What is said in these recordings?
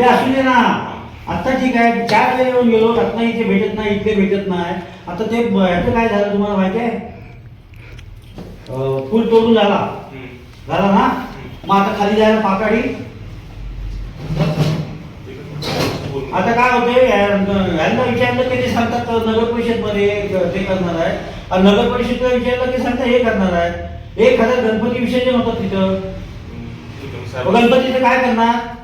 ते असू दे ना. आता ठीक आहे चार वेळेला येऊन गेलो रत्नागिरीचे भेटत नाही इथले भेटत नाही. आता ते ब- ह्याचं काय झालं तुम्हाला माहिती आहे? अं, पूल तोडून झाला. झाला ना? मग आता खाली जायला पाकाडी. आता काय होते यांना विचारलं की ते सांगतात नगर परिषदमध्ये ते करणार आहे. आणि नगर परिषदला विचारलं की सांगतात हे करणार आहे. एक हजार गणपती विसर्जन होतं तिथं. मग. गणपतीचं काय करणार?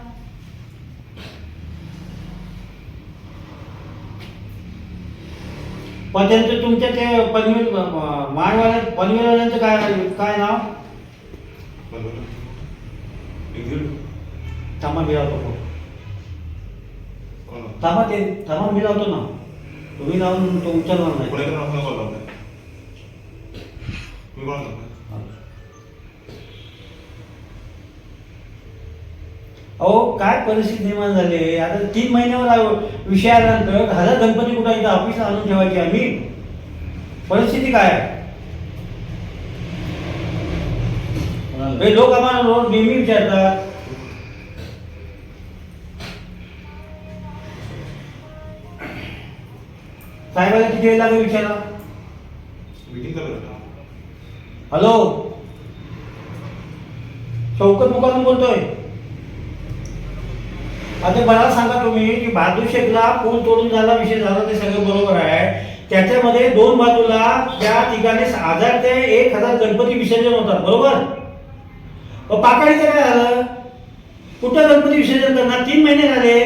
पण त्यांचं तुमच्या ते पनवेल माळवाल्या पनवेलवाल्यांचं काय काय नाव. थांबा मी लावतो phone. कोण? थांबा ते थांबा मी लावतो ना. तुम्ही लावून तो उचलणार नाही. अहो काय परिस्थिती निर्माण झाली? आता तीन महिन्यावर विषय आल्यानंतर हजार गणपती कुठं इथं ऑफिसला आणून ठेवायची आम्ही. परिस्थिती काय? आहे हे लोक आम्हाला रोज नेहमी विचारतात. साहेबाला किती वेळ लागेल विचारा आहे? हॅलो? शौकत मुखातून बोलतोय. आता मला सांगा तुम्ही की बहादूर शेखला पूल तोडून झाला विषय झाला ते सगळं बरोबर आहे. त्याच्यामध्ये दोन बाजूला त्या ठिकाणी हजार ते एक हजार गणपती विसर्जन होतात बरोबर? मग पाकाळीचं काय झालं? कुठं गणपती विसर्जन करणार? तीन महिने झाले.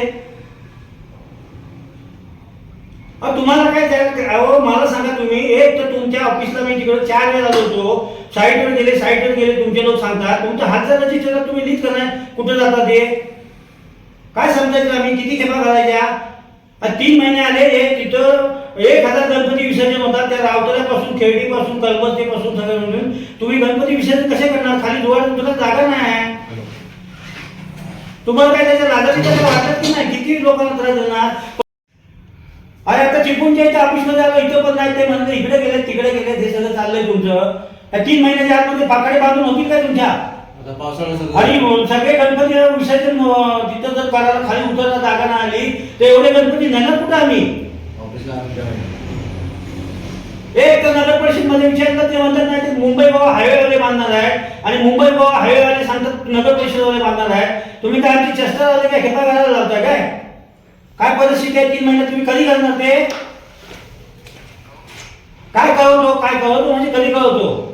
तुम्हाला काय अहो मला सांगा तुम्ही एक तर तुमच्या ऑफिसला मी तिकडे चार वेळा आलो होतो. साईटवर गेले साईटवर गेले तुमचे लोक सांगतात तुमच्या हातचा रजिस्टर तुम्ही नीट करणार कुठं जातात ते? काय समजायचं आम्ही किती खेपा घालायच्या? तीन महिने आले हे तिथं एक हजार गणपती विसर्जन होतात त्या रावतऱ्यापासून खेळडीपासून कलबस्तीपासून सगळं मिळून. तुम्ही गणपती विसर्जन कसे करणार? खाली दुवार तुला जागा नाही तुम्हाला काय त्याच्या लागायचं त्याला वाटत की नाही? किती लोकांना त्रास देणार? अरे आता चिपूनच्या इथे ऑफिसमध्ये आलो इथं पण नाही ते म्हणजे इकडे गेले तिकडे गेले हे सगळं चाललंय तुमचं. तीन महिन्याच्या आतमध्ये पाकडे बांधून होतील काय तुमच्या? आता आणि सगळे गणपती विसर्जन अं, तिथं जर करायला खाली उतरायला जागा नाही आली तर एवढे गणपती नेणार कुठं आम्ही? ऑफिसला आम्ही ठेवायचं. एक तर नगर परिषदमध्ये विचारलं ते म्हणतात नाही ते मुंबई गोवा हायवेवाले बांधणार आहे आणि मुंबई गोवा हायवेवाले सांगतात नगर परिषदवाले बांधणार आहे तुम्ही काय आमची चेष्टा लावली काय? खेपा घालायला लावताय काय? काय परिस्थिती आहे? तीन महिन्यात तुम्ही कधी करणार ते? काय कळवतो काय कळवतो? म्हणजे कधी कळवतो?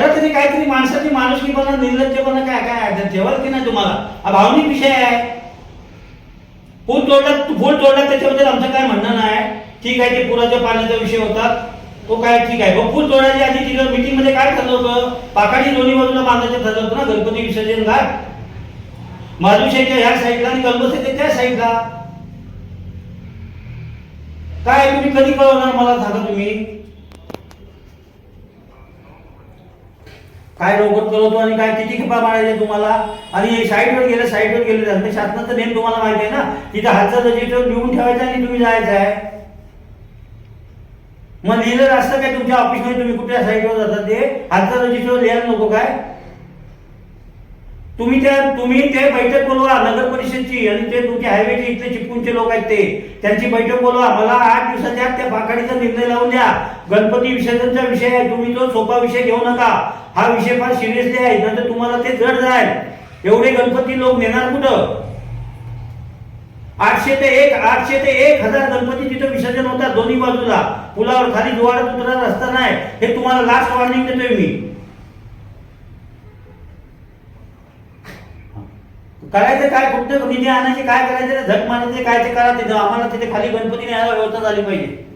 जरा तरी काहीतरी माणसाची माणुसकीपणा निर्लज्जपणा काय काय आहे? ठेवाल की नाही तुम्हाला? हा भावनिक विषय आहे. पूल तोडला फूल तोडला त्याच्याबद्दल आमचं काय म्हणणं नाही. ठीक आहे ते पुराच्या पाण्याचा विषय होता. तो काय ठीक आहे. पण फूल तोडायच्या आधी तिथं मिटिंगमध्ये काय ठरलं होतं? पाकाडी दोन्ही बाजूला बांधायचं ठरलं होतं ना गणपती विसर्जन काय माधुशेच्या ह्या साईडला आणि कलबसेच्या त्या साईडला काय तुम्ही कधी कळवणार मला सांगा तुम्ही? काय रोबोट करतो आणि काय किती खेपा मारायचे तुम्हाला? आणि साईडवर गेलं साईडवर गेले म्हणजे झालं शासनाचं नेम तुम्हाला माहिती आहे ना? तिथं हातचा रजिस्टर लिहून ठेवायचा आणि तुम्ही जायचं आहे. मग लिहिलं असतं काय तुमच्या ऑफिसमध्ये तुम्ही कुठल्या साईडवर जातात ते? हातचा रजिस्टर लिहायला नको काय? तुम्ही त्या तुम्ही ते बैठक बोलवा नगर परिषदची आणि ते तुमचे हायवेचे इथले चिपकूनचे लोक आहेत ते. त्यांची बैठक बोलवा. मला आठ दिवसाच्या आत त्या पाकाडीचा निर्णय लावून द्या. गणपती विसर्जनचा विषय आहे. तुम्ही तो सोपा विषय घेऊ नका. हा विषय फार सिरियसली आहे. नंतर तुम्हाला ते जड जाईल. एवढे गणपती लोक नेणार कुठं? आठशे ते एक आठशे ते एक हजार गणपती तिथं विसर्जन होतात दोन्ही बाजूला. पुलावर खाली जुवाडत उतरत रस्ता नाही. हे तुम्हाला लास्ट वॉर्निंग देतोय मी. करायचं काय? कुठं निधी आणायचे काय करायचं? झट मारायचे काय ते करा तिथं. आम्हाला तिथे खाली गणपती न्यायला व्यवस्था झाली पाहिजे.